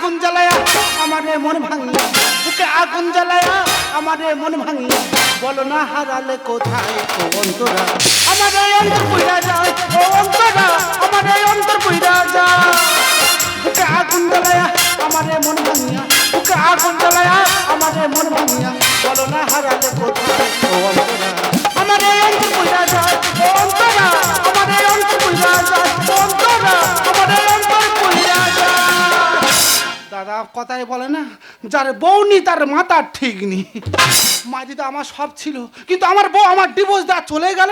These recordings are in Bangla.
আগুন জ্বালায়া আমারে মন ভাঙিয়া। বুকে আগুন জ্বালায়া আমারে মন ভাঙিয়া। বলো না হারালে কোথায় অন্তরা? আমার এই অন্তর পুইরা যায় অন্তরা। আমার এই অন্তর পুইরা যায়। বুকে আগুন জ্বালায়া আমারে মন ভাঙিয়া। বুকে আগুন জ্বালায়া আমারে মন ভাঙিয়া। বলো না হারালে কোথায় ও অন্তরা? আমার এই অন্তর পুইরা যায় অন্তরা। আমার এই অন্তর পুইরা যায় অন্তর। দাদা কথাই বলে না, যার বউ নি তার মাথা ঠিক নি মাঝি তো আমার সব ছিল, কিন্তু আমার বউ আমার ডিভোর্স দা চলে গেল।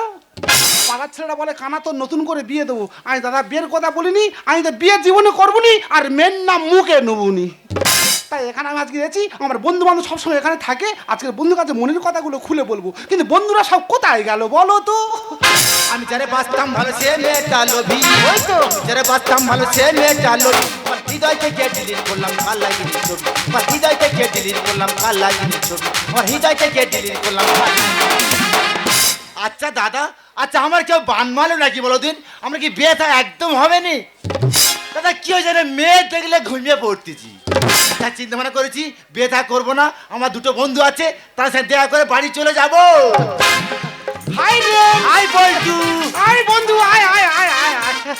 পাড়ার ছেলেটা বলে, কানা তো নতুন করে বিয়ে দেবো। আমি, দাদা, বিয়ের কথা বলিনি, আমি তো বিয়ে জীবনে করব নি, আর মেন নাম মুখে নেবুনি তাই এখানে আমি আজকে এসেছি আমার বন্ধু বান্ধব সবসময় এখানে থাকে। আজকের বন্ধুর কাছে মনের কথাগুলো খুলে বলব। কিন্তু বন্ধুরা সব কোথায় গেল বলো তো? আমি যারে বাঁচতাম ভালো সে মেয়েটা লোভী। ওই তো। যারে বাঁচতাম ভালো সে মেয়েটা লোভী। হৃদয় থেকে ডিলিট করলাম? কাল লাগিনি ছবি? আমার হৃদয় থেকে ডিলিট করলাম? কাল লাগিনি ছবি? আমার হৃদয় থেকে ডিলিট করলাম? আচ্ছা দাদা আচ্ছা আমার কেউ বান মারলো নাকি বলো দিন? আমরা কি বিয়ে থা একদম হবে নি? দাদা কি হয়েছে রে? মেয়ে দেখলে ঘুমিয়ে পড়তেছি। তা চিন্তা ভাবনা করেছি বিয়ে থা করব না আমার দুটো বন্ধু আছে তার সাথে দেখা করে বাড়ি চলে যাব। হাই রে! হাই বলটু। আয় বন্ধু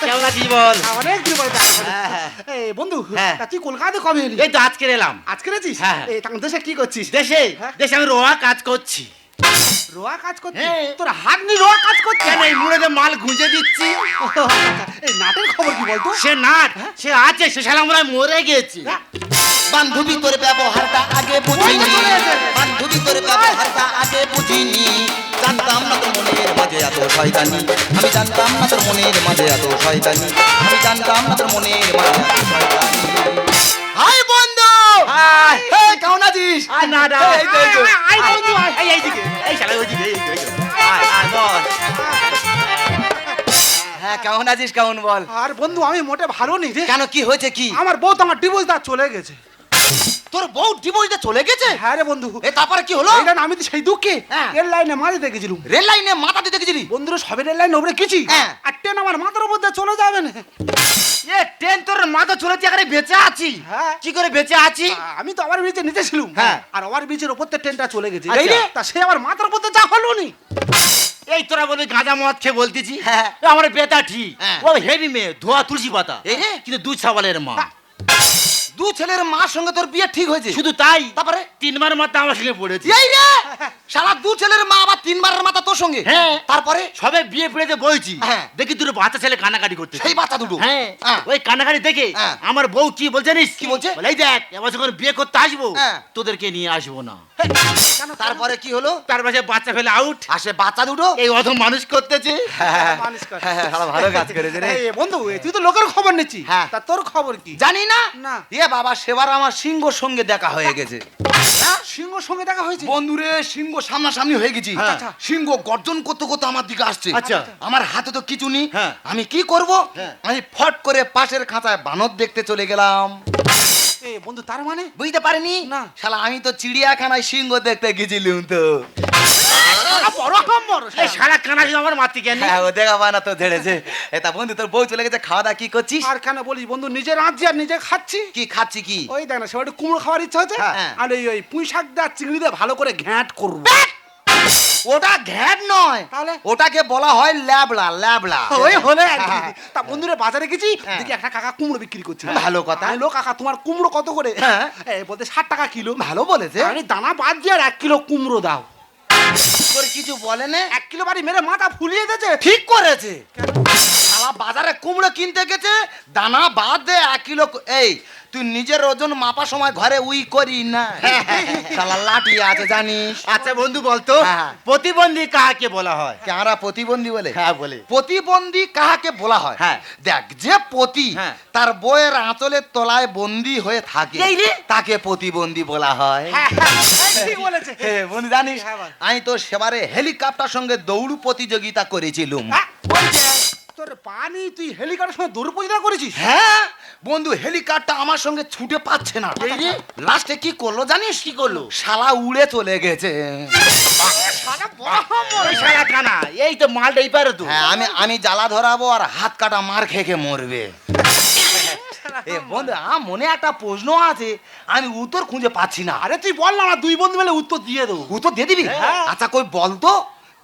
কেমন আছিস বল? অনেক দিন পরে দেখা হলো। হ্যাঁ, হ্যাঁ। এই বন্ধু হ্যাঁ। তা তুই কলকাতা কবে এলি? এই তো আজকে এলাম। আজকে রেছিস হ্যাঁ। এই তখন দেশে কি করছিস? দেশে হ্যাঁ? দেশে আমি রোয়া কাজ করছি। রোয়া কাজ করছিস হ্যাঁ। তোর হাত নি রোয়া কাজ করছিস কেন এই মুড়েতে মাল গুঁজে দিচ্ছি? এই নাটের খবর কি বলতো? সে নাট সে আছে সে শালা হয় মরে গেছে। হ্যাঁ। বান্ধবী তোর ব্যবহারটা আগে বুঝিনি। বান্ধবী তোর ব্যবহারটা আগে বুঝিনি। জানতাম না তোর মনের মাঝে এত শয়তানি। আমি জানতাম না তোর মনের মাঝে এত শয়তানি। আমি জানতাম না তোর মনের মাঝে এত শয়তানি। হাই বন্ধু! এই কেমন আছিস আয় না না। এই তো, এই তো। আয়, আয়, বন্ধু, আয়। এই এইদিকে। এই শালা ওইদিকে এই তো, আয় আয় বল। হ্যাঁ কেমন আছিস কেমন বল। আর বন্ধু আমি মোটে ভালো নেই রে। কেন কি হয়েছে কি? আমার বউ তো আমার ডিভোর্স দা চলে গেছে। তোর বউ ডিভোর্সে চলে গেছে? হ্যাঁ রে বন্ধু। এ তারপরে কি হলো? এইটা না, আমি তো সেই দুঃখে হ্যাঁ। এর লাইনে মারি দেখেছিলাম। রেল লাইনে মাথা দিতে গেছিলি বন্ধুরা সবে রেল লাইন ওপরে গেছি। হ্যাঁ। আর ট্রেন আমার মাথার উপর দিয়ে চলে যাবে না। এ ট্রেন তোর মাথা চলেছে এখানে বেঁচে আছি হ্যাঁ। কি করে বেঁচে আছি আমি তো আবার ব্রিজে নিচে ছিলাম হ্যাঁ। আর ওভার ব্রিজের উপর থেকে ট্রেনটা চলে গেছে। আচ্ছা। এই রে, তা সে আমার মাথার উপর দিয়ে যা হলো নি। এই তোরা বলি গাঁজা মদ খেয়ে বলতেছি। হ্যাঁ। এ আমার বেটা ঠিক। হ্যাঁ। ও হেভি মেয়ে ধোয়া তুলসী পাতা। এই রে। কিন্তু দুধ ছাওয়ালের মা। দু ছেলের মার সঙ্গে তোর বিয়ে ঠিক হয়েছে? শুধু তাই? তারপরে? তিনবার মাথা আমার সঙ্গে পড়েছে। এই রে! শালা দু ছেলের মা আবার তিনবারের মাথা তোর সঙ্গে? হ্যাঁ। তারপরে? সবে বিয়ে পড়েতে বইছি। হ্যাঁ। দেখি দুটো বাচ্চা ছেলে কানাকাটি করতে সেই বাচ্চা দুটো? হ্যাঁ। হ্যাঁ। ওই কানাকাটি দেখে হ্যাঁ। আমার বউ কি বলছে জানিস? কি বলছে? বলে, দেখ এবার যখন বিয়ে করতে আসব। তোদেরকে নিয়ে আসব না। তারপরে কি হলো? তার পাশে বাচ্চা ফেলে আউট আসে বাচ্চা দুটো? এই অধম মানুষ করতেছে। মানুষ করে। হ্যাঁ, ভালো কাজ করেছে রে। এই বন্ধু তুই তো লোকের খবর নিচ্ছি হ্যাঁ। তা তোর খবর কি? জানি না। না। এ বাবা সেবার আমার সিংহর সঙ্গে দেখা হয়ে গেছে সিংহ সঙ্গে দেখা হয়েছে বন্ধুরে সিংহ সামনাসামনি হয়ে গেছি হ্যাঁ। আচ্ছা। সিংহ গর্জন করতে করতে আমার দিকে আসছে আচ্ছা। আমার হাতে তো কিছু নেই হ্যাঁ। আমি কি করব হ্যাঁ। আমি ফট করে পাশের খাঁচায় বানর দেখতে চলে গেলাম এ বন্ধু তার মানে? বুঝতে পারিনি? না। শালা আমি তো চিড়িয়াখানায় সিংহ দেখতে গেছিলাম তো। বড় খবর এই সারা কানাকি আমার মাতি কেন হ্যাঁ ও দেখা পায় না তো ঝেড়েছে। এটা বন্ধু তোর বউ চলে গেছে খাওয়া দাওয়া কি করছিস? আর কেন বলিস বন্ধু নিজে রাঁধছি আর নিজে খাচ্ছি। কি খাচ্ছি কি? ওই দেখ না সবাই কুমড়ো খাওয়ার ইচ্ছা হচ্ছে হ্যাঁ। আর ওই ওই পুঁই শাক দিয়ে আর চিংড়ি দিয়ে ভালো করে ঘ্যাঁট করব। ওটা ঘ্যাট নয় তাহলে? ওটাকে বলা হয় ল্যাবলা ল্যাবলা ওই হলে আর কি। হ্যাঁ। তা বন্ধুরে বাজারে গেছি হ্যাঁ। দেখি একটা কাকা কুমড়ো বিক্রি করছে ভালো কথা। আমি লো কাকা তোমার কুমড়ো কত করে হ্যাঁ। এই বলতে ষাট টাকা কিলো ভালো বলেছে আমি দানা বাদ দিয়ে আর এক কিলো কুমড়ো দাও তোর কিছু বলে না এক কিলো বাড়ি মেরে মাথা ফুলিয়ে দিয়েছে ঠিক করেছে শালা বাজারে কুমড়ো কিনতে গেছে দানা বাদ দে এক কিলো এই তুই নিজের ওজন মাপা সময় ঘরে উই করি না। শালা লাঠি আছে জানিস? আচ্ছা বন্ধু বলতো হ্যাঁ। প্রতিবন্ধী কাকে বলা হয়? কারা প্রতিবন্ধী বলে? হ্যাঁ বলে। প্রতিবন্ধী কাহাকে বলা হয়? হ্যাঁ। দেখ যে পতি হ্যাঁ। তার বইয়ের আঁচলের তলায় বন্দি হয়ে থাকে তাকে প্রতিবন্ধী বলা হয়। হ্যাঁ, হ্যাঁ, বন্ধু জানিস হ্যাঁ, আমি তো সেবারে হেলিকপ্টার সঙ্গে দৌড় প্রতিযোগিতা করেছিলুম। হ্যাঁ, তোর পানি তুই হেলিকপ্টার সঙ্গে দুর্পরিতা করেছিস? হ্যাঁ বন্ধু হেলিকপ্টার আমার সঙ্গে ছুটে পাচ্ছে না। এই রে। লাস্টে কি করল জানিস? কি করল? শালা উড়ে চলে গেছে। এই তো মালটা এই পারে তো। হ্যাঁ আমি আমি জ্বালা ধরাবো আর হাত কাটা মার খেয়ে খেয়ে মরবে। বন্ধু আমার মনে একটা প্রশ্ন আছে আমি উত্তর খুঁজে পাচ্ছি না। আরে তুই বল না দুই বন্ধু মিলে উত্তর দিয়ে দেবো। উত্তর দিয়ে দিবি? হ্যাঁ। আচ্ছা কই বলতো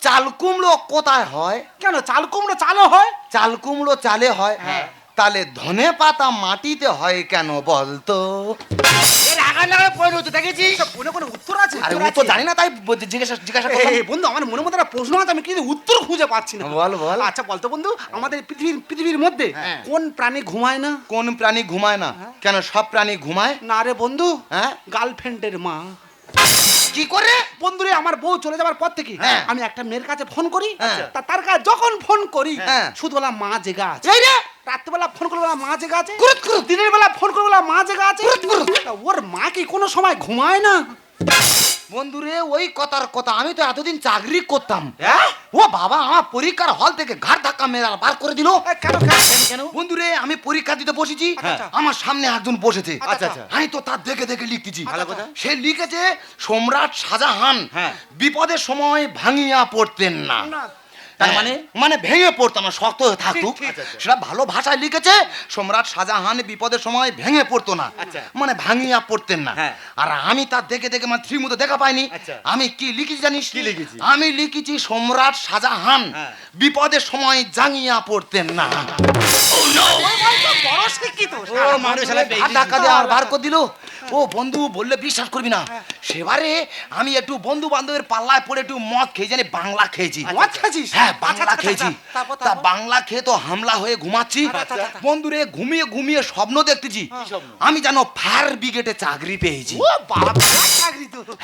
চাল কুমড়ো কোথায় হয়? কেন চাল কুমড়ো চালও হয়? চাল কুমড়ো চালে হয়। হ্যাঁ। তাহলে ধনে পাতা মাটিতে হয় কেন বলতো? উত্তর আছে? আরে জানি না তাই জিজ্ঞাসা বন্ধু আমার মধ্যে একটা প্রশ্ন আছে আমি কিন্তু উত্তর খুঁজে পাচ্ছি না। বল, বল। আচ্ছা বলতো বন্ধু আমাদের পৃথিবীর পৃথিবীর মধ্যে হ্যাঁ। কোন প্রাণী ঘুমায় না? কোন প্রাণী ঘুমায় না? কেন সব প্রাণী ঘুমায়? না রে বন্ধু হ্যাঁ। গার্লফ্রেন্ডের মা। কি করে বন্ধুরে আমার বউ চলে যাবার পর থেকে হ্যাঁ। আমি একটা মেয়ের কাছে ফোন করি হ্যাঁ। তা তার কাছে যখন ফোন করি হ্যাঁ। শুধু বলা মা জেগা আছে এই রে রাত্রিবেলা ফোন করে বলা মা জেগা আছে কুরুত, কুরুত। দিনের বেলা ফোন করে বলা মা জেগা আছে তা ওর মা কি কোনো সময় ঘুমায় না বন্ধুরে ওই কথার কথা আমি তো এতদিন চাকরি করতাম হ্যাঁ? ও বাবা আমার পরীক্ষার হল থেকে ঘাট ধাক্কা মেরে বার করে দিল কেন কেন কেন বন্ধুরে আমি পরীক্ষা দিতে বসেছি আচ্ছা। আমার সামনে একজন বসেছে আচ্ছা, আচ্ছা। আমি তো তার দেখে দেখে লিখতেছি সে লিখেছে সম্রাট শাহজাহান হ্যাঁ। বিপদের সময় ভাঙিয়া পড়তেন না তার হ্যাঁ, মানে? মানে ভেঙে পড়তো না শক্ত হয়ে ঠিক। সেটা ভালো ভাষায় লিখেছে সম্রাট শাহজাহান বিপদের সময় ভেঙে পড়তো না আচ্ছা। মানে ভাঙিয়া পড়তেন না হ্যাঁ। আর আমি তার দেখে দেখে মানে থ্রি মতো দেখা পাইনি আচ্ছা। আমি কি লিখেছি জানিস কি লিখেছি? আমি লিখেছি সম্রাট শাহজাহান হ্যাঁ। বিপদের সময় জাঙিয়া পড়তেন না ও বন্ধু বললে বিশ্বাস করবি সেবারে আমি একটু বন্ধু বান্ধবের পাল্লায় পড়ে একটু মদ খেয়ে জানি বাংলা খেয়েছি মদ খেয়েছিস? হ্যাঁ আচ্ছা, বাংলা আচ্ছা, খেয়েছি। আচ্ছা, তা বাংলা খেয়ে তো হামলা হয়ে ঘুমাচ্ছি। আচ্ছা, আচ্ছা। বন্ধুরে ঘুমিয়ে ঘুমিয়ে স্বপ্ন দেখতেছি। আমি জানো ফায়ার ব্রিগেডে চাকরি পেয়েছি।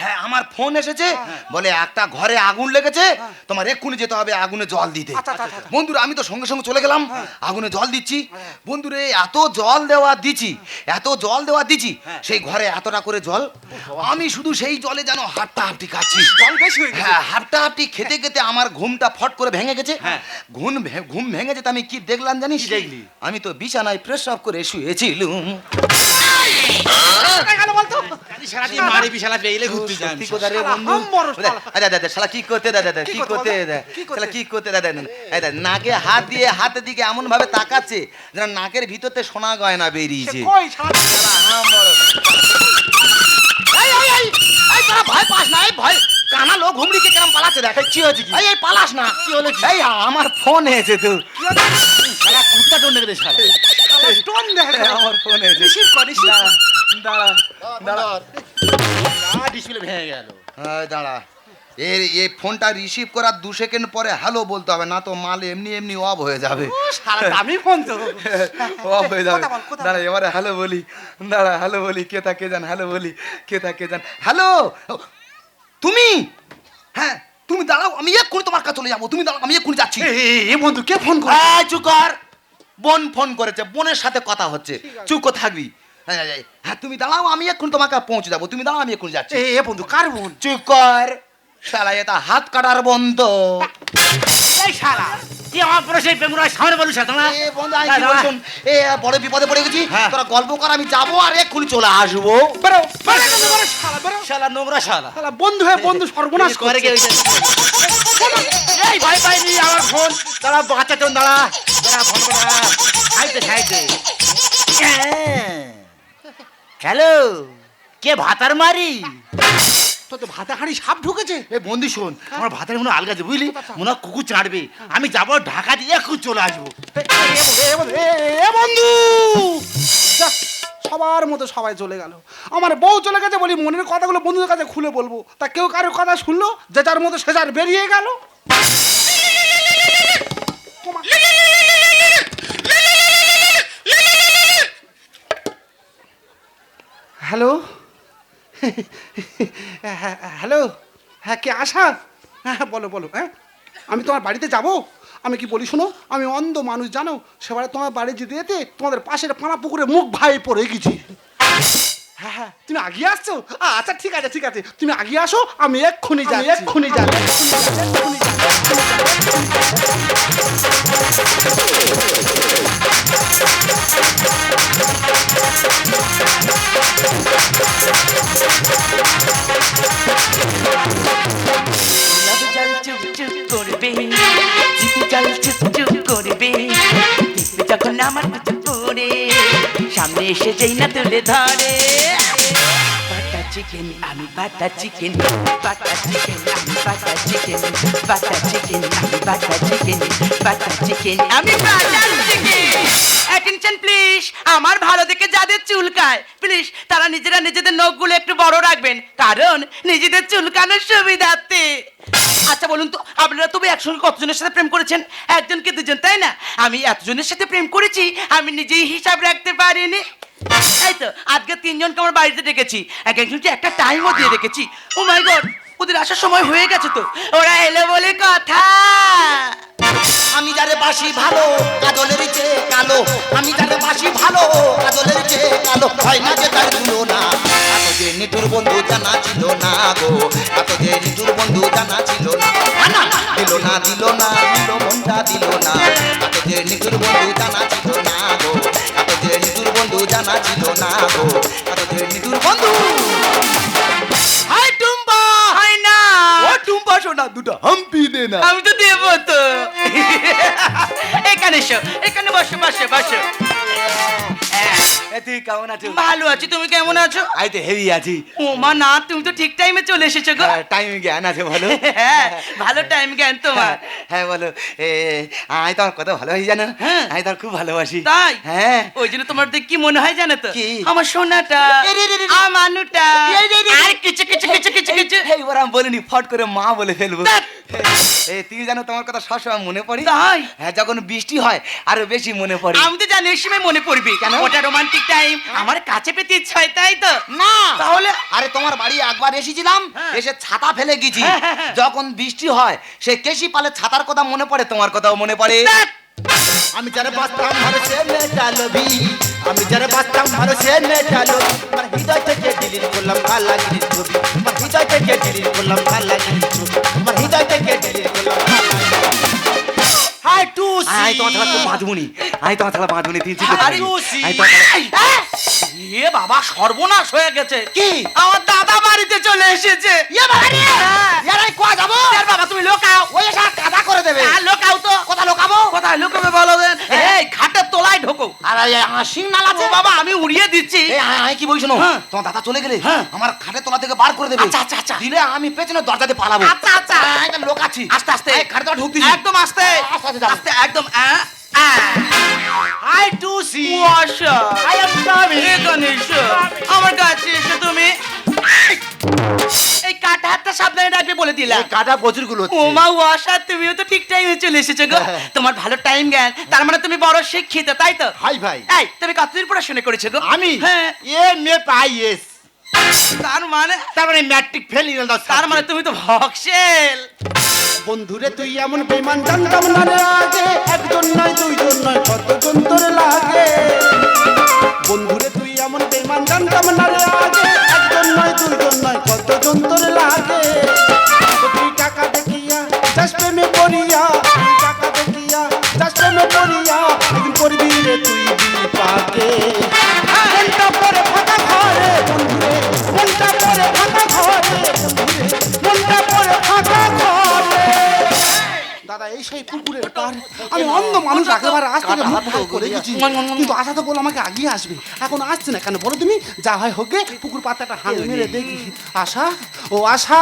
হ্যাঁ আমার ফোন এসেছে। বলে একটা ঘরে আগুন লেগেছে। তোমার এক্ষুনি যেতে হবে আগুনে জল দিতে। আচ্ছা, আচ্ছা, আচ্ছা। বন্ধুরা আমি তো সঙ্গে সঙ্গে চলে গেলাম। আগুনে জল দিচ্ছি। বন্ধুরে এত জল দেওয়া দিচ্ছি। এত জল দেওয়া দিচ্ছি। সেই ঘরে এতটা করে জল। আমি শুধু সেই জলে যেন হাফটা হাফটি খাচ্ছি। জল বেশি হ্যাঁ হাফটা হাফটি খেতে খেতে আমার ঘুমটা ফট করে ভেঙে গেছে। হ্যাঁ। ঘুম ঘুম ভেঙে যেতে আমি কি দেখলাম জানিস? দেখলি? আমি তো বিছানায় প্রস্রাব করে শুয়েছিলুম। নাকে হাত দিয়ে হাতের দিকে এমন ভাবে তাকাচ্ছে যেন নাকের ভিতর থেকে সোনা গয়না বেরিয়েছে। কই শালা? শালা হাম্বর। এই, এই, এই, এই, তোরা ভয় পাস না, ভয়- কানা লোক ঘুমড়িকে কেরম পালাচ্ছে দেখ। কি হয়েছে কি? এই, পালাস না। এই, আমার ফোন এসেছে তো। শালা কুত্তা টোন দেখে শালা। টোন দেখা আমার ফোন এসেছে। রিসিভ কর রিসিভ দাঁড়া, দাঁড়া, দাঁড়া। না ডিসপ্লে ভেঙে গেল। এই দাঁড়া। এই এই ফোনটা রিসিভ করার দু সেকেন্ড পরে হ্যালো বলতে হবে না তো মাল এমনি এমনি অফ হয়ে যাবে। শালা দামি ফোন তো। অফ হয়ে যাবে। দাঁড়া এবারে হ্যালো বলি। দাঁড়া হ্যালো বলি। কে থাকে জান হ্যালো বলি। কে থাকে জান। হ্যালো তুমি? হ্যাঁ তুমি দাঁড়াও আমি এক্ষুনি তোমার কাছে চলে যাব। তুমি দাঁড়াও আমি এক্ষুনি যাচ্ছি। এ, বন্ধু কে ফোন করে চুকর কর। বোন ফোন করেছে বোনের সাথে কথা হচ্ছে। চুপ থাকবি। হ্যাঁ, তুমি দাঁড়াও আমি এক্ষুনি তোমাকে পৌঁছে যাব। তুমি দাঁড়াও আমি এক্ষুনি যাচ্ছি। এ বন্ধু কার বোন? চুপ কর। শালা এটা হাত কাটার বন্ধ। এই শালা। তুই আমার পরে সেই পেঙ্গুরার সামনে বলিস না এ বন্ধু আমি কি বলছুন এ বড় বিপদে পড়ে গেছি। হ্যাঁ। তোরা গল্প কর আমি যাব আর এক্ষুনি চলে আসব। বেরো বেরো এখান থেকে, বেরো, শালা নোংরা শালা। শালা বন্ধু হয়ে বন্ধু সর্বনাশ করে করে এই ভাই পাইনি আমার ফোন। দাঁড়া বাচ্চা দাঁড়া। দাঁড়া ফোন করা সাইডে সাইডে হ্যালো কে ভাতার মারি? তো তো ভাতে হাঁড়ি সাপ ঢুকেছে। এ বন্ধু শোন আমার ভাতের মনে হয় আলগাছে বুঝলি? মনে হয় কুকুর চাটবে। আমি যাব ঢাকা দিয়ে এখন চলে আসব। এ, বন্ধু, সবার মতো সবাই চলে গেল। আমার বউ চলে গেছে বলি মনের কথাগুলো বন্ধুদের কাছে খুলে বলব। তা কেউ কারোর কথা শুনলো? যে যার মতো সে যার বেরিয়ে গেল। হ্যালো? হ্যাঁ, হ্যালো? হ্যাঁ কে আশা? হ্যাঁ হ্যাঁ, বলো বলো হ্যাঁ? আমি তোমার বাড়িতে যাব? আমি কি বলি শোনো? আমি অন্ধ মানুষ জানো? সেবারে তোমার বাড়ি যেতে যেতে তোমাদের পাশের পানা পুকুরে মুখ ভাই পড়ে গেছি। হ্যাঁ হ্যাঁ তুমি আগিয়ে আসছো? আচ্ছা ঠিক আছে ঠিক আছে। তুমি আগিয়ে আসো আমি এক্ষুনি যাই এক্ষুনি যাই এক্ষুনি যাই এসে যেই না তুলে ধরে। বাটা চিকেন আমি বাটা চিকেন বাটা চিকেন আমি বাটা চিকেন বাটা চিকেন আমি বাটা চিকেন বাটা চিকেন আমি বাটা চিকেন অ্যাটেনশন প্লিজ আমার ভালো দেখে যাদের চুলকায়। প্লিজ তারা নিজেরা নিজেদের নখগুলো একটু বড় রাখবেন, কারণ নিজেদের চুলকানোর সুবিধার্থে। আচ্ছা বলুন তো, আপনারা তবে একসঙ্গে কতজনের সাথে প্রেম করেছেন? একজনকে দুজন, তাই না? আমি এতজনের সাথে প্রেম করেছি, আমি নিজেই হিসাব রাখতে পারিনি। এই তো, আজকে তিনজনকে আমার বাড়িতে ডেকেছি। এক একজনকে একটা টাইমও দিয়ে রেখেছি ও মাই গড ওদের আসার সময় হয়ে গেছে তো। ওরা এলো বলে কথা। আমি যারে বাসি ভালো, কাজলের চেয়ে কালো। আমি যারে বাসি ভালো, কাজলের চেয়ে কালো। হয় না যে তার তুলনা এত যে নিটুর বন্ধু জানা ছিল না গো। এত যে নিটুর বন্ধু জানা ছিল না দিল না দিল না, দিল মনটা দিল না। এত যে নিটুর বন্ধু জানা ছিল জানা ছিল না গো। এত নিতুর বন্ধু। হাই টুম্বা হাই না। ও টুম্পা শোনা দুটো হাম্পি দে না। আমি তো দেব তো। এখানে এসো এখানে বসো বসো বসো। তুই কেমন আছো? ভালো আছি তুমি কেমন আছো? আই তো হেভি আছি। ও মা না তুমি তো ঠিক টাইমে চলে এসেছ গো। টাইম জ্ঞান আছে বলো। হ্যাঁ ভালো টাইম জ্ঞান তোমার। হ্যাঁ বলো। এ আমি তোমার কত ভালোবাসি জানো? হ্যাঁ। আমি তোমার খুব ভালোবাসি। তাই? হ্যাঁ। ওই জন্য তোমার দেখে কি মনে হয় জানো তো? কি? আমার সোনাটা। আমানুটা। আর কিছু কিছু কিছু কিছু কিছু। এই এবার আমি বলিনি ফট করে মা বলে ফেলব। এই তুই জানো তোমার কথা সবসময় মনে পড়ে? তাই? হ্যাঁ যখন বৃষ্টি হয় আরও বেশি মনে পড়ে। আমি তো জানি ওই সময় মনে পড়বে। কেন? ওটা রোমান্টিক টাইম আমার কাছে পেতে ইচ্ছা হয় তাই তো? না। তাহলে? আরে তোমার বাড়ি একবার এসেছিলাম হ্যাঁ। এসে ছাতা ফেলে গেছি। হ্যাঁ, হ্যাঁ, হ্যাঁ। যখন বৃষ্টি হয় সে কেশি পালে ছাতার কথা মনে পড়ে তোমার কথাও মনে পড়ে। আমি যারা বাঁচতাম ভালো সে মেয়েটা লোভি। আমি যারা বাঁচতাম ভালো সে মেয়েটা লোভি। আমার হৃদয় থেকে ডিলিট করলাম কালা গিরির ছবি। আমার হৃদয় থেকে ডিলিট করলাম কালা গিরির ছবি। আমার হৃদয় থেকে ডিলিট আই তোমার থালা বাঁধবুনি আয় তোমার থালা বাঁধবুনি তিন চিন্তা আরে, আই তোমার এ বাবা সর্বনাশ হয়ে গেছে। কি? আমার দাদা বাড়িতে চলে এসেছে। ইয়ে বাবা রে! হ্যাঁ। ইয়ারাই কোয়া যাব? আর বাবা তুমি লোকাও। ওই এসে কাদা করে দেবে। আর লোকাও তো। কোথা লোকাবো? কোথায় লুকাবে বলো দেন? এই খাটের তলায় ঢোকো। আর এই হাসিং নাল আছে। বাবা আমি উড়িয়ে দিচ্ছি। এই কি বলছো? হ্যাঁ। তোমার দাদা চলে গেলে হ্যাঁ। আমার খাটের তলা থেকে বার করে দেবে। আচ্ছা, আচ্ছা, আচ্ছা। দিলে আমি পেছনে দরজাতে পালাবো। আচ্ছা, আচ্ছা। লোক আছি। আস্তে আস্তে। খাটের তলা ঢুকতেছি একদম আস্তে। আস্তে। আস্তে একদম আ, আ। হাই টু সি ওয়াশা আই এম কামিং এখানে এসো আমার কাছে এসো তুমি। এই কাটা হাতটা সাবধানে রাখবে বলে দিলাম। কাটা প্রচুরগুলো ও মা ওয়াশা তুমিও তো ঠিক টাইমে চলে এসেছ গো। তোমার ভালো টাইম জ্ঞান। তার মানে তুমি বড় শিক্ষিত তাই তো? হাই ভাই। এই তুমি কতদিন পড়াশোনা করেছ গো? আমি? হ্যাঁ। এ মে পাই এস। তার মানে? তার মানে ম্যাট্রিক ফেল দা তার মানে তুমি তো ভক্সেল। বন্ধুরে তুই এমন বেমান জানতাম না রে আগে। একজন নয় দুইজন নয় কতজন তোর লাগে? বন্ধুরে তুই এমন বেমান জানতাম না রে আগে। একজন নয় দুইজন নয় কতজন তোর লাগে? তুই টাকা দেখিয়া চাষ প্রেমে পড়িয়া? তুই টাকা দেখিয়া চাষ প্রেমে পড়িয়া? একদিন করবি রে তুই বিপাকে। এই সেই পুকুরের পার আমি অন্ধ মানুষ একেবারে আজ থেকে মুখ ভাগ করে গেছি। কিন্তু আশা তো বলে আমাকে আগিয়ে আসবে। এখন আসছে না কেন? বলো তুমি। যা হয় হোক গে, পুকুর পাতাটা হাত মেরে দেখি। আশা ও আশা!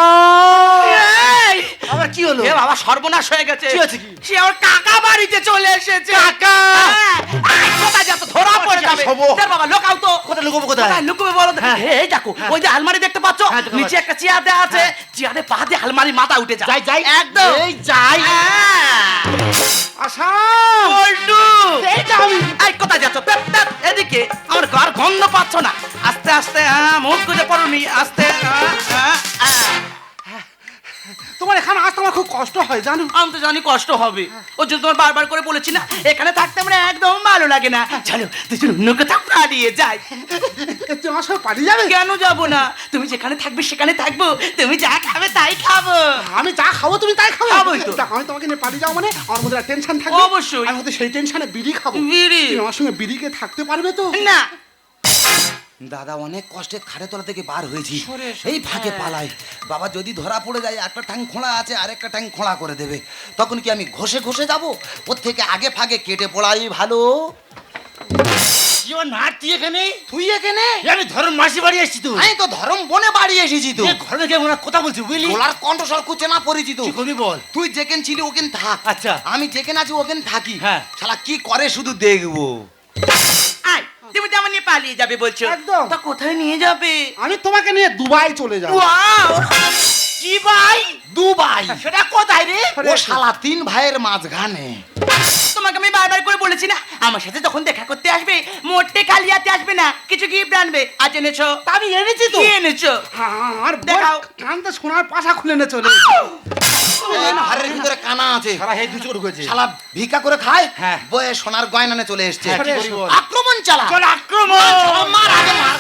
আবার কি হলো? এ বাবা সর্বনাশ হয়ে গেছে। কি হয়েছে কি? সে আমার কাকা বাড়িতে চলে এসেছে। কাকা! কোথায় যাতো ধরা পড়ে যাবে। দেখ বাবা লোকাও তো কোথায় লুকোবো কোথায়? কোথায় লুকোবে বলো তো? এই দেখো ওই যে আলমারি দেখতে পাচ্ছ? হ্যাঁ, নিচে একটা চেয়ার দেওয়া আছে। চেয়ারে পা দিয়ে আলমারি মাথা উঠে যায় যাই, যাই। একদম। এই যাই। হ্যাঁ। আশা। পল্টু এইটা আমি এই কোথায় যাচ্ছ? ধ্যাৎ, ধ্যাৎ, এদিকে। আমার ঘর গন্ধ পাচ্ছ না। আস্তে আস্তে হ্যাঁ মুখ খুঁজে পড়ুনি আস্তে হ্যাঁ, হ্যাঁ। তোমার এখানে আসতে আমার খুব কষ্ট হয় জানো? আমি তো জানি কষ্ট হবে। ওর জন্য তোমার বারবার করে বলেছি না এখানে থাকতে আমার একদম ভালো লাগে না। চলো দুজন অন্য কোথাও পালিয়ে যাই। তুই আমার সঙ্গে পালিয়ে যাবে? কেন যাব না? তুমি যেখানে থাকবে সেখানে থাকব। তুমি যা খাবে তাই খাব। আমি যা খাব তুমি তাই খাব? খাবোই তো। আমি তোমাকে নিয়ে পালিয়ে যাব মানে আমার মধ্যে টেনশন থাকবে। অবশ্যই। আমি হয়তো সেই টেনশনে বিড়ি খাব। বিড়ি? তুমি আমার সঙ্গে বিড়িকে থাকতে পারবে তো? না দাদা অনেক কষ্টে খাড়ে তলা থেকে বার হয়েছি। এই ফাঁকে পালাই। বাবা যদি ধরা পড়ে যায় একটা ঠ্যাং খোঁড়া আছে আর একটা ঠ্যাং খোঁড়া করে দেবে। তখন কি আমি ঘষে ঘষে যাব? ওর থেকে আগে ফাঁকে কেটে পড়াই ভালো। তুই এখানে? তুই এখানে? আমি মাসি বাড়ি এসেছি তো। আমি তো ধরম বনে বাড়ি এসেছি ঘরে গিয়ে কথা বলছি বুঝলি? কণ্ঠস্বর কুচে না পরিচিত। কি করবি বল? তুই যেখানে ছিলি ওখানে থাক। আচ্ছা। আমি যেখানে আছি ওখানে থাকি। হ্যাঁ। শালা কি করে শুধু দেখব? তুমি তো আমার নিয়ে পালিয়ে যাবে বলছো। একদম। তা কোথায় নিয়ে যাবে? আমি তোমাকে নিয়ে দুবাই চলে যাব। ওয়াও! কি ভাই? দুবাই। সেটা কোথায় রে? ও শালা তিন ভাইয়ের মাঝখানে। তোমাকে আমি বারবার করে বলেছি না আমার সাথে যখন দেখা করতে আসবে মোটে খালি হাতে আসবে না কিছু গিফট আনবে। আজ এনেছো তা আমি এনেছি তো। কি এনেছো? আর দেখাও। কানতে সোনার পাশা খুলে নে চলে এই ভিতরে কানা আছে। সারা হে দুচোর ঢুকেছে। শালা ভিক্ষা করে খায় হ্যাঁ। বয়ে সোনার গয়নানে চলে এসছে। হ্যাঁ, কি করি বল? আক্রমণ চালা। চল আক্রমণ। মার আগে মার।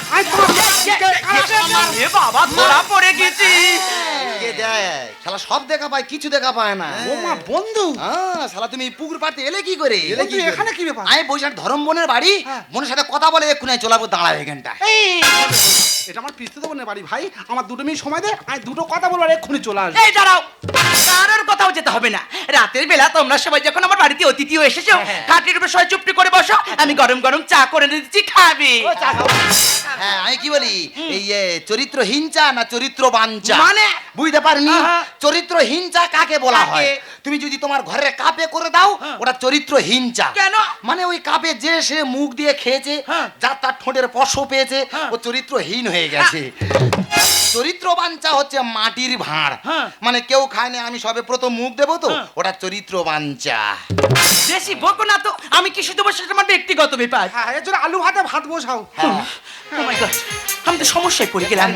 এ বাবা ধরা পড়ে গেছি শালা সব দেখা পায় কিছু দেখা পায় না। ও মা বন্ধু। হ্যাঁ, শালা তুমি পুকুর পাড়তে এলে কি করে? এলে কি এখানে কি ব্যাপার? আমি বৈশাখ ধরম বোনের বাড়ি? হ্যাঁ। বোনের সাথে কথা বলে এক্ষুনি চলাবো দাঁড়াবে এখানটা এটা আমার পিস্তে বোনের বাড়ি ভাই। আমার দুটো মিনিট সময় দে আমি দুটো কথা বলব আর এক্ষুনি চলে আসবে। এই দাঁড়াও। কারোর কোথাও যেতে হবে না। রাতের বেলা তোমরা সবাই যখন আমার বাড়িতে অতিথিও এসেছ খাটের উপর সবাই চুপটি করে বসো আমি গরম গরম চা করে দিচ্ছি খাবে। হ্যাঁ আমি কি বলি? এই এ, চরিত্রহীন চা না চরিত্র বাঞ্চা মানে? বুঝতে পারিনি? আহা। চরিত্রহীন চা কাকে বলা হয়? তুমি যদি তোমার ঘরে কাপে করে দাও ওটা চরিত্রহীন চা। কেন? মানে ওই কাপে যে সে মুখ দিয়ে খেয়েছে হ্যাঁ। যার তার ঠোঁটের পশ পেয়েছে হ্যাঁ। ও চরিত্রহীন হয়ে গেছে। চরিত্রবান চা হচ্ছে মাটির ভাঁড়। হ্যাঁ। মানে কেউ খায় না আমি সবে প্রথম মুখ দেবো তো হ্যাঁ। ওটা চরিত্র চা বেশি বকো না তো আমি কি শুধু বসে আমার ব্যক্তিগত ব্যাপার? হ্যাঁ এর জন্য আলু ভাতে ভাত বসাও। হ্যাঁ। Oh my God, আমি তো সমস্যায় পড়ে গেলাম।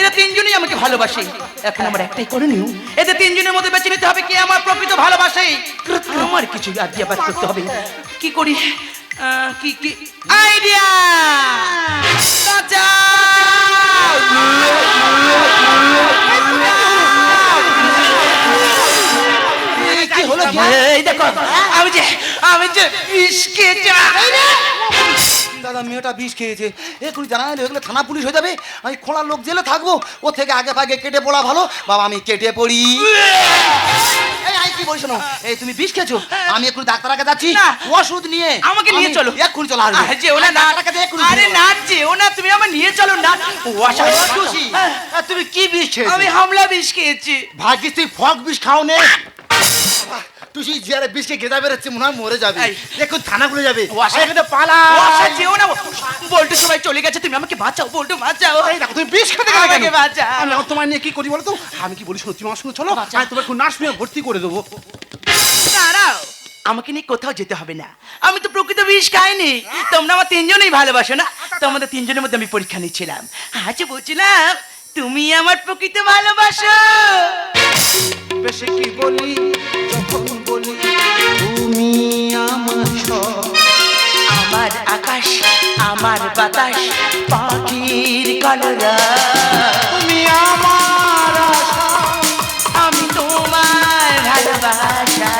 এরা তিনজনই আমাকে ভালোবাসে। এখন আমার একটাই করে নিও এদের তিনজনের মধ্যে বেছে নিতে হবে কে আমার প্রকৃত ভালোবাসে। আমার কিছু আজ্ঞা বাদ করতে হবে। কি করি? কি কি? আইডিয়া এই দেখো আমি যে আমি যে বিস্কে দাদা মেয়েটা বিষ খেয়েছে। এক্ষুনি জানা হলে এগুলো থানা পুলিশ হয়ে যাবে। আমি খোঁড়ার লোক জেলে থাকব। ও থেকে আগে ভাগে কেটে পড়া ভালো। বাবা আমি কেটে পড়ি। এই কি না এই তুমি বিষ খেয়েছো? আমি এক্ষুনি ডাক্তার কাছে যাচ্ছি ওষুধ নিয়ে। আমাকে নিয়ে চলো। এক্ষুনি চলে আরে যেও না না আরে। না না তুমি আমার নিয়ে চলো না আশা ও, টুসি, আর তুমি কি বিষ খেয়েছো? আমি হামলা বিষ খেয়েছি। ভাগ্যিস তুই ফক বিষ খাও নে টুসি জিয়ারে বিষকে গেদা বেরোচ্ছে মনে হয় মরে যাবে। এখন থানা খুলে যাবে। এখানে পালা। যেও না বল্টু সবাই চলে গেছে তুমি আমাকে বাঁচাও বল্টু বাঁচাও। তুমি বিষ খেতে গেলে আমাকে কেন? আমি তোমার নিয়ে কি করি বলো তো? আমি কি বলি শোনো তুমি আমার সঙ্গে চলো। আমি তোমাকে নার্স নিয়ে ভর্তি করে দেবো। দাঁড়াও আমাকে নিয়ে কোথাও যেতে হবে না। আমি তো প্রকৃত বিষ খাইনি। তোমরা আমার তিনজনেই ভালোবাসো না? তোমাদের তিনজনের মধ্যে আমি পরীক্ষা নিচ্ছিলাম। আজ বুঝলাম তুমি আমার প্রকৃত ভালোবাসো। বেশি কি বলি যখন বলি তুমি আমার আমার আকাশ আমার বাতাস পাখির কলরা। তুমি আমার আমি তোমার ভালোবাসা।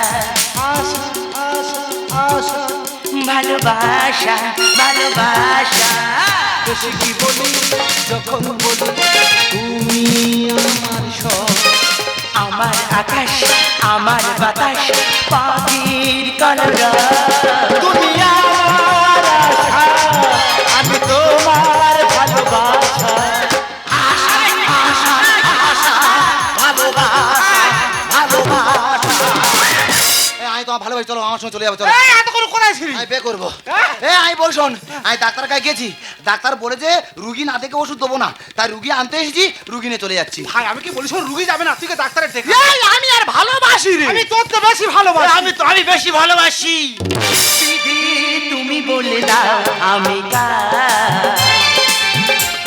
ভালোবাসা ভালোবাসা। বেশি কি বলি যখন বলি আমার সব আমার আকাশ আমার বাতাস পাখির কলরা সঙ্গে চলে যাব চলো। এই এত করে কোথায় ছিলি? আমি বে করব। হ্যাঁ? এ আমি বল শোন। আমি ডাক্তার কাছে গেছি। ডাক্তার বলেছে রুগী না দেখে ওষুধ দেবো না। তাই রুগী আনতে এসেছি রুগী নিয়ে চলে যাচ্ছি। ভাই আমি কি বলি শোন রুগী যাবে না তুই ডাক্তারের দেখা এই, আমি আর ভালোবাসি রে। আমি তোর তো বেশি ভালোবাসি। আমি তো আমি বেশি ভালোবাসি। দিদি তুমি বলে দাও আমি?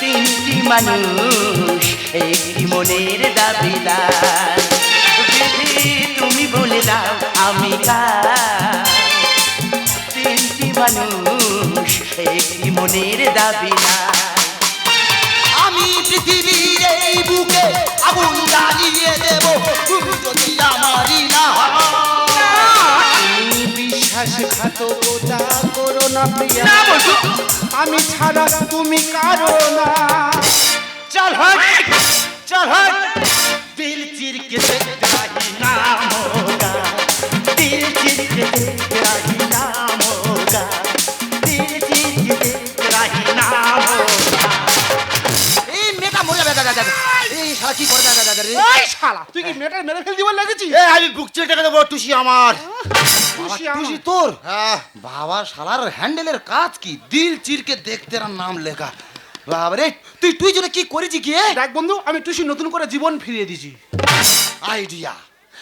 তিনটি মানুষ একটি মনের দাবিদার। দিদি তুমি বলে দাও আমি কার? মনের দাবি না আমি পৃথিবীর এই বুকে আগুন জ্বালিয়ে দেব যদি আমারই না বিশ্বাসঘাতকতা করো না প্রিয়া। আমি ছাড়া তুমি কারও না। চল চল দিল চিরকে না দিল চিরকে না শালা কি করে দাদা দাদা রে? এই শালা। তুই কি মেয়েটা মেরে ফেল দিবার লেগেছি এ আমি বুক চেটে দেবো টুসি আমার? খুশি আমার। তোর? হ্যাঁ বাবা শালার হ্যান্ডেলের কাজ কি? দিল চিরকে দেখতে নাম লেখা। বাবারে তুই তুই জন্য কি করেছি কি এ? দেখ বন্ধু আমি টুসি নতুন করে জীবন ফিরিয়ে দিয়েছি। আইডিয়া।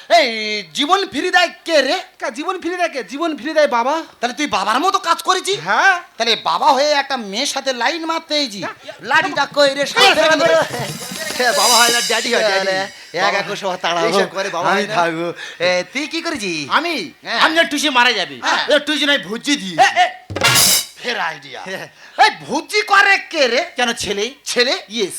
এই জীবন ফিরে দেয় কে রে? জীবন ফিরে দেয় কে? জীবন ফিরে দেয় বাবা। তাহলে তুই বাবার মতো কাজ করেছি? হ্যাঁ। তাহলে বাবা হয়ে একটা মেয়ের সাথে লাইন মারতে এইছি লাঠিটা কই রে? বাবা। হয় না ড্যাডি হয় ড্যাডি এক এক সহ তাড়াবো করে বাবা আমি থাকব। তুই কি করেছি? আমি? হ্যাঁ। আমি টুসি মারা যাবে। হ্যাঁ। টুসি নাই ভুজি ফের আইডিয়া এই ভুজি করে কে রে? কেন ছেলে? ছেলে.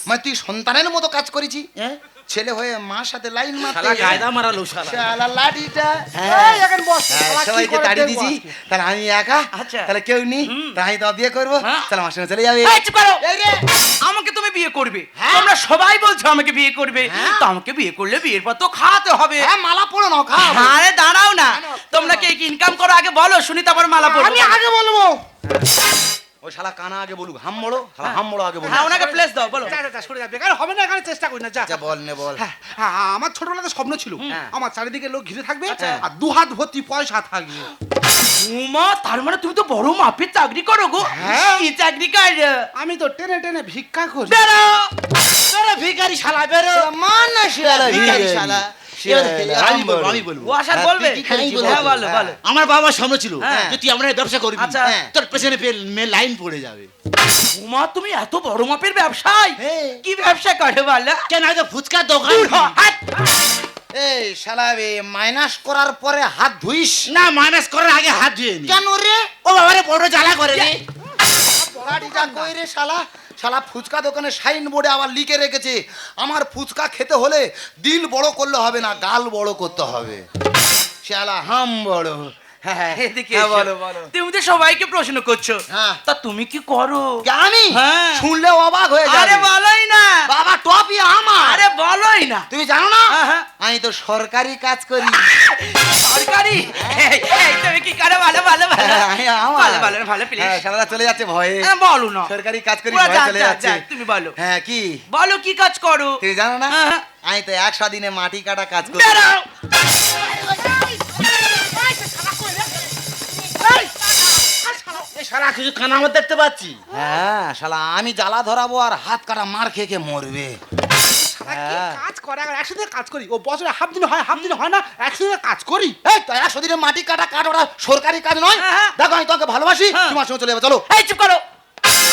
মানে তুই সন্তানের মতো কাজ করেছি? হ্যাঁ। ছেলে হয়ে মার সাথে লাইন মারতে শালা গায়দা মারালো শালা। শালা লাঠিটা। এই, এখন বস। হ্যাঁ, সবাইকে দেখব? দিছি। তাহলে আমি একা আচ্ছা। তাহলে কেউ নেই তাই তো বিয়ে করব। হ্যাঁ। তাহলে আমার সঙ্গে চলে যাবে। এই, চুপ করো। এই রে। আমাকে তুমি বিয়ে করবে। হ্যাঁ। তোমরা সবাই বলছো আমাকে বিয়ে করবে। হ্যাঁ। তো আমাকে বিয়ে করলে বিয়ের পর তো খাওয়াতে হবে। হ্যাঁ মালা পড়ো নাও খাও। আরে দাঁড়াও না। তোমরা কে ইনকাম করো? আগে বলো শুনি তারপর মালা পড়ব আমি আগে বলব। ওই শালা কানা আগে বলুক হাম বড়ো শালা হাম বড়ো আগে বলুক। হ্যাঁ ওনাকে প্লেস দাও বলো। যা, যা, যা, সরে যা বেকার হবে না এখানে চেষ্টা করি না যা। আচ্ছা বল নে বল। হ্যাঁ, হ্যাঁ, হ্যাঁ, আমার ছোটবেলাতে স্বপ্ন ছিল। হ্যাঁ। আমার চারিদিকে লোক ঘিরে থাকবে আচ্ছা। আর দু হাত ভর্তি পয়সা থাকবে। উমা তার মানে তুমি তো বড় মাপের চাকরি করো গো। হ্যাঁ। কি চাকরি করো আমি তো টেনে টেনে ভিক্ষা করি। বেরো। বেরো ভিখারি শালা বেরো। মান না শিয়ালা ভিখারি শালা। আমি বলব আমি বলব। ও আসার হ্যাঁ, বলবে? তুই কি করেছিস বল? হ্যাঁ বলো হ্যাঁ। বলো আমার বাবার স্বপ্ন ছিল। যে তুই আমরা ব্যবসা করবি আচ্ছা। হ্যাঁ, তোর পেছনে লাইন পড়ে যাবে। উমা তুমি এত বড় মাপের ব্যবসায়। কি ব্যবসা করো বলো? কেন আগে ফুচকার দোকান এই শালা মাইনাস করার পরে হাত ধুইস? না মাইনাস করার আগে হাত ধুয়ে কেন রে? ও বাবারে বড় জ্বালা করে রে শালা? ফুচকা আবার লিখে রেখেছে, আমার ফুচকা খেতে হলে দিল বড় করলে হবে না, গাল বড় করতে হবে। শালা হাম বড়। হ্যাঁ হ্যাঁ। এদিকে হ্যাঁ, এসো। বলো বলো। তুমি তো সবাইকে প্রশ্ন করছ হ্যাঁ। তা তুমি কি করো? আমি? হ্যাঁ। শুনলে অবাক হয়ে আরে যাবে বলোই না। বাবা টপি আমার। আরে বলোই না। তুমি জানো না? হ্যাঁ, হ্যাঁ। আমি তো সরকারি কাজ করি। সরকারি? এই, এই, তুমি কি করো? ভালো ভালো ভালো। হ্যাঁ, আমি আমার। ভালো ভালো ভালো প্লিজ হ্যাঁ, শালারা চলে যাচ্ছে ভয়ে। বলো না। সরকারি কাজ করি ভয়ে চলে যাচ্ছে। তুমি বলো। হ্যাঁ কি? বলো কি কাজ করো? তুমি জানো না? হ্যাঁ। আমি তো একশো দিনে মাটি কাটা কাজ করি। কিছু কানা আমার দেখতে পাচ্ছি। হ্যাঁ শালা আমি জ্বালা ধরাবো আর হাত কাটা মার খেয়ে খেয়ে মরবে। হ্যাঁ। কাজ করে? একসাথে কাজ করি? ও বছরে হাফ দিন হয় হাফ দিন হয় না একসাথে কাজ করি? এই তো একশো দিনে মাটি কাটা কাট ওটা সরকারি কাজ নয়। হ্যাঁ, হ্যাঁ। দেখো আমি তোমাকে ভালোবাসি হ্যাঁ। তোমার সঙ্গে চলে যাবে চলো। এই চুপ করো।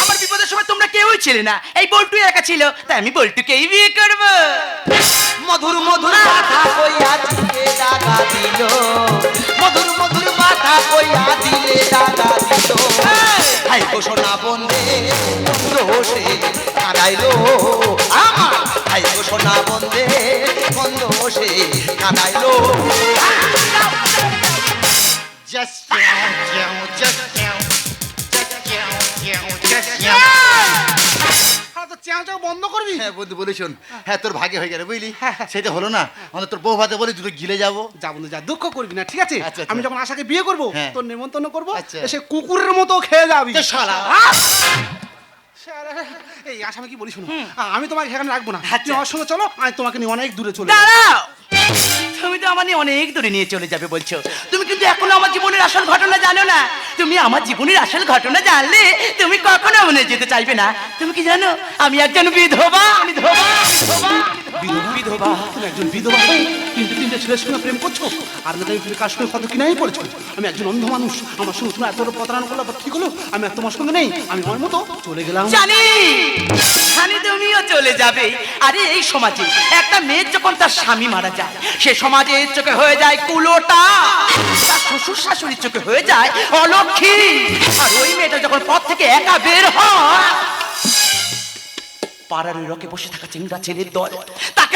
আমার বিপদের সময় তোমরা কেউই ছিলে না। এই বল্টু একা ছিল, তাই আমি বল্টুকেই বিয়ে করব। মধুর মধুর কথা কইয়া দিলে দাদা দিল। মধুর মধুর কথা কইয়া দিলে দাগা দিল। হাই ঘোষণা বন্দে দোষে কাঁদাইলো। আমার, হাই ঘোষণা বন্দে বন্ধ সে Just just শালা বন্ধ করবি? হ্যাঁ বন্ধু বলি শোন। হ্যাঁ। তোর ভাগে হয়ে গেল বুঝলি? হ্যাঁ সেটা হলো না। আমাদের তোর বউ ভাতে বলি দুটো গিলে যাব। যা বন্ধু যা দুঃখ করবি না ঠিক আছে? আচ্ছা, আচ্ছা। আমি যখন আশাকে বিয়ে করব হ্যাঁ। তোর নেমন্তন্ন করব সে এসে কুকুরের মতো খেয়ে যাবি। শালা। এই আসামে কি বলি শুনো? আমি তোমাকে এখানে রাখব না। তুমি আমার সঙ্গে চলো আমি তোমাকে নিয়ে অনেক দূরে চলে যাব। দাঁড়াও তুমি তো আমার নিয়ে অনেক দূরে নিয়ে চলে যাবে বলছো। তুমি কিন্তু এখনও আমার জীবনের আসল ঘটনা জানো না। তুমি আমার জীবনের আসল ঘটনা জানলে তুমি কখনো মনে যেতে চাইবে না। তুমি কি জানো? আমি একজন বিধবা আমি ধবা আমি বিধবা তুমি একজন বিধবা হয়ে তিনটে তিনটে ছেলের সঙ্গে প্রেম করছ? আর না তুমি কার কত কিনাই পড়েছো আমি একজন অন্ধ মানুষ। আমার সঙ্গে তুমি এত প্রতারণা করল ঠিক হলো? আমি আর তোমার সঙ্গে নেই। আমি আমার মতো চলে গেলাম। জানি। জানি তুমিও চলে যাবে। আরে, এই সমাজে একটা মেয়ের যখন তার স্বামী মারা যায়, সে সমাজে চোখে হয়ে যায় কুলোটা। তার শ্বশুর শাশুড়ির চোখে হয়ে যায় অলক্ষী। আর ওই মেয়েটা যখন পথ থেকে একা বের হয়, পাড়ার ওই রকে বসে থাকা চিংড়া ছেলের দল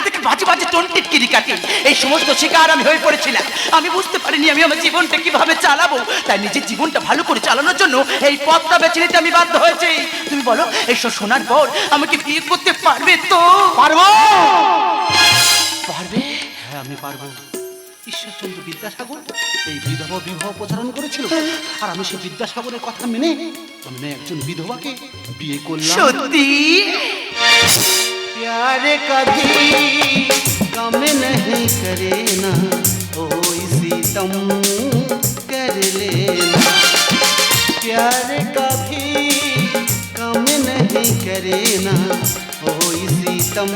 তাকে থেকে বাজে বাজে টোন টিটকিরি কাটে। এই সমস্ত শিকার আমি হয়ে পড়েছিলাম। আমি বুঝতে পারিনি আমি আমার জীবনটা কীভাবে চালাবো। তাই নিজের জীবনটা ভালো করে চালানোর জন্য এই পথটা বেছে নিতে আমি বাধ্য হয়েছি। তুমি বলো এইসব শোনার পর আমাকে বিয়ে করতে পারবে তো? পারব! পারবে? হ্যাঁ আমি পারব। ঈশ্বরচন্দ্র বিদ্যাসাগর এই বিধবা বিবাহ প্রচারণ করেছিল। আর আমি সেই বিদ্যাসাগরের কথা মেনে আমি একজন বিধবাকে বিয়ে করলাম। সত্যি? प्यार कभी कम नहीं करे ना ओ, इसी तम कर लेना। प्यार कभी कम नहीं करे ना ओ, इसी तम